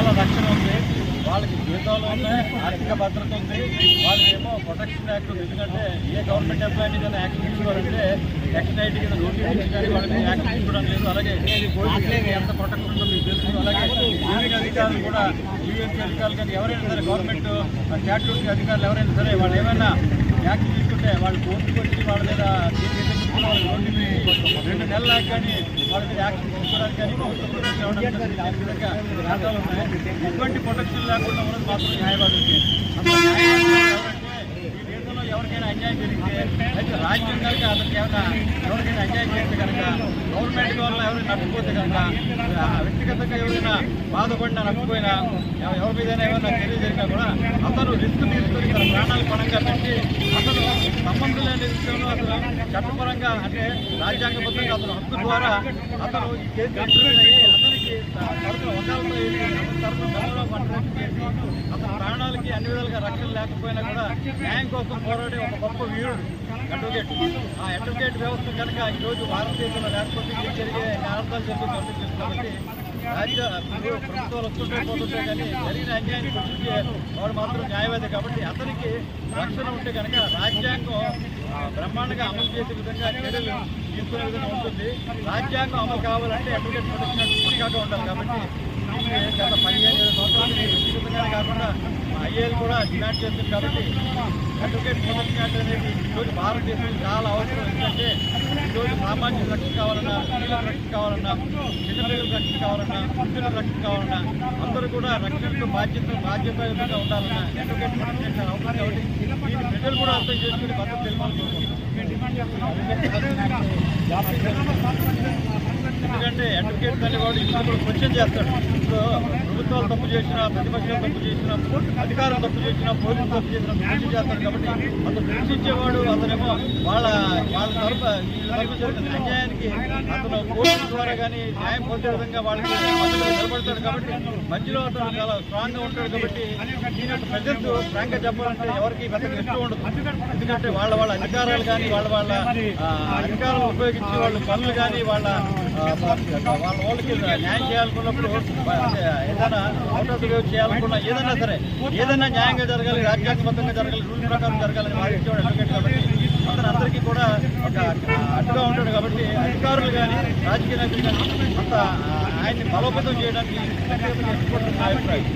చాలా రక్షణ ఉంది. వాళ్ళకి జీతాలు ఉన్నాయి ఆర్థిక భద్రత ఉంది. వాళ్ళకి ఏమో ప్రొటెక్షన్ యాక్ట్ ఉంది. ఎందుకంటే ఏ గవర్నమెంట్ ఎంప్లాయీ కానీ యాక్షన్ తీసుకోవాలంటే సెక్షన్ ఎయిట్ కింద నోటిఫికేషన్ కానీ వాళ్ళకి యాక్షన్ తీసుకోవడం లేదు. అలాగే ఎంత ప్రొటెక్షన్ ఉందో మీకు తెలుసు. అలాగే యూనియన్ అధికారులు కూడా యూఎన్సీ అధికారులు కానీ ఎవరైనా సరే గవర్నమెంట్ స్టాట్యూట్ అధికారులు ఎవరైనా సరే వాళ్ళు ఏమైనా యాక్షన్ తీసుకుంటే వాళ్ళు కోర్టు కొట్టి వాళ్ళ మీద కేసు ఎత్తుకుని వాళ్ళ రెండు నెలలకు కానీ వాళ్ళ మీద యాక్షన్ తీసుకోవడానికి కానీ ప్రభుత్వం ప్రొటెక్షన్ ఉన్నాయి. ఎటువంటి ప్రొటెక్షన్ లేకుండా ఉన్నది మాత్రం న్యాయవాదులకి అసలు న్యాయవాదులు ఎవరంటే ఈ దేశంలో ఎవరికైనా అన్యాయం జరిగితే అయితే రాజ్యం కనుక అతనికి ఏమైనా ఎవరికైనా అన్యాయం చేస్తే కనుక గవర్నమెంట్ వల్ల ఎవరైనా నష్టపోతే కనుక వ్యక్తిగతంగా ఎవరైనా బాధపడినా నష్టపోయినా ఎవరి మీద ఏమైనా చర్య జరిగినా కూడా అతను రిస్క్ తీసుకొని తన ప్రాణాలు పణంగా పెట్టి అతను సంబంధం లేని విషయంలో అతను చట్టపరంగా అంటే రాజ్యాంగబద్ధంగా అతను హక్కు ద్వారా అతను ఈ కేసు అతనికి తరఫున వకాలతో వెళ్ళి అతని తరఫున పట్టడానికి అతని ప్రాణాలకి అన్ని విధాలుగా రక్షణ లేకపోయినా కూడా న్యాయం కోసం పోరాడే ఒక గొప్ప వీరుడు అడ్వకేట్ ఆ అడ్వకేట్ వ్యవస్థ కనుక ఈరోజు భారతదేశంలో లేకపోతే ఏం జరిగే అర్థాలు జరుగుతుంది కాబట్టి రాజ్య ప్రభుత్వాలు వస్తుంటే పోతుంటే కానీ జరిగిన అన్యాయాన్ని గుర్తించే వాడు మాత్రం న్యాయవాది కాబట్టి అతనికి రక్షణ ఉంటే కనుక రాజ్యాంగం బ్రహ్మాండంగా అమలు చేసే విధంగా చర్యలు తీసుకునే విధంగా ఉంటుంది. రాజ్యాంగం అమలు కావాలంటే అడ్వకేట్ ప్రొటెక్షన్ పక్కాగా ఉండాలి కాబట్టి ఐఏఎల్ కూడా డిమాండ్ చేస్తుంది కాబట్టి అడ్వకేట్ యాక్ట్ అనేది ఈరోజు భారతదేశంలో చాలా అవసరం. ఎందుకంటే ఈరోజు సామాజిక రక్షణ కావాలన్నా స్త్రీలకు రక్షణ కావాలన్నా చిన్నపిల్లలకు రక్షణ కావాలన్నా వృద్ధులకు రక్షణ కావాలన్నా అందరూ కూడా రక్షణకు బాధ్యత బాధ్యతగా ఉండాలన్నా అడ్వకేట్ యాక్ట్ అవసరం కాబట్టి దీన్ని ప్రజలు కూడా అర్థం చేసుకుని భద్రత ఎందుకంటే అడ్వకేట్ అనేవాడు ఇంట్లో కూడా క్వశ్చన్ చేస్తాడు. ఇప్పుడు ప్రభుత్వాలు తప్పు చేసినా ప్రతిపక్షాలు తప్పు చేసినా అధికారం తప్పు చేసినా పోలీసులు తప్పు చేసినా క్వశ్చన్ చేస్తాడు కాబట్టి అతను ప్రశ్నించేవాడు అతనేమో వాళ్ళ వాళ్ళ తరఫు తరఫు జరిగిన అన్యాయానికి అతను కోర్టు ద్వారా కానీ న్యాయం పొందే విధంగా వాళ్ళకి నిలబడతాడు కాబట్టి మధ్యలో అతను చాలా స్ట్రాంగ్గా ఉంటాడు కాబట్టి ఈయన ప్రజెంట్ ఫ్రాంక్గా చెప్పాలంటే ఎవరికి పెద్దగా ఇష్టం ఉండదు. ఎందుకంటే వాళ్ళ వాళ్ళ అధికారాలు కానీ వాళ్ళ వాళ్ళ అధికారం ఉపయోగించే వాళ్ళు వాళ్ళ పనులు కానీ వాళ్ళ వాళ్ళ వాళ్ళకి న్యాయం చేయాలనుకున్నప్పుడు ఏదైనా అవుట్ చేయాలనుకున్నా ఏదైనా సరే ఏదైనా న్యాయంగా జరగాలి రాజ్యాంగబద్ధంగా జరగాలి రూల్ ప్రకారం జరగాలని వాదించేవాడు అడ్వకేట్ కాబట్టి అతను అందరికీ కూడా ఒక అడ్డుగా ఉంటాడు కాబట్టి అధికారులు కానీ రాజకీయ నాయకులు కానీ అంత ఆయన్ని బలోపేతం చేయడానికి నా అభిప్రాయం